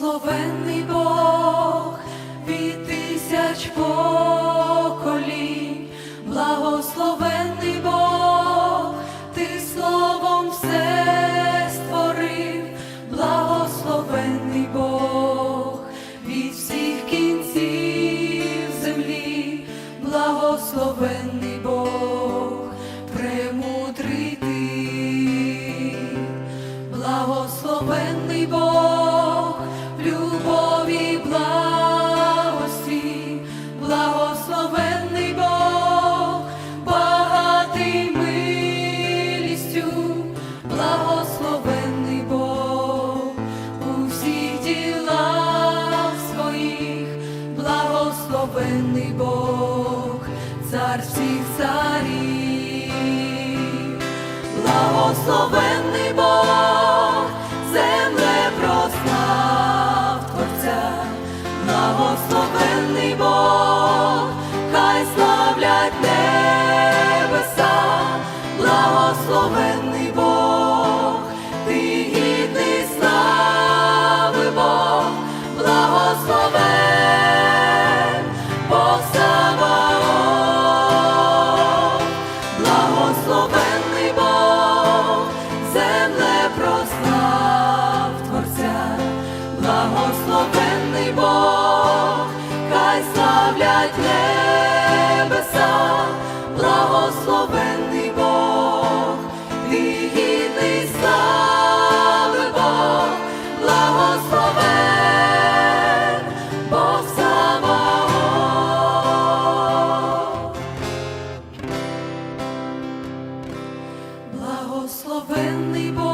Благословенний Бог. цар всіх царів, благословенний Бог, земле прослав Творця, благословенний Бог, хай славлять. не. благословенний Бог, хай славлять небеса, благословенний Бог, ти гідний слави Бог, благословен Бог самого. Благословенний Бог.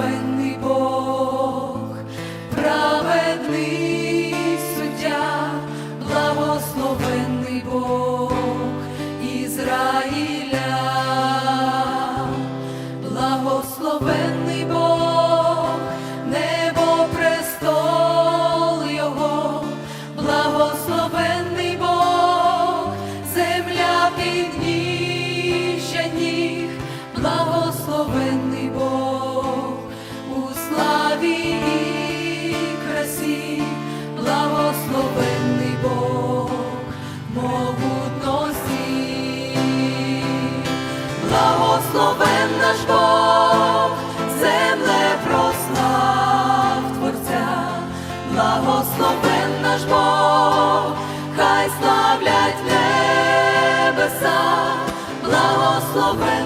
when благословен наш Бог, земле прослав Творця, благословен наш Бог, хай славлять небеса, благословен.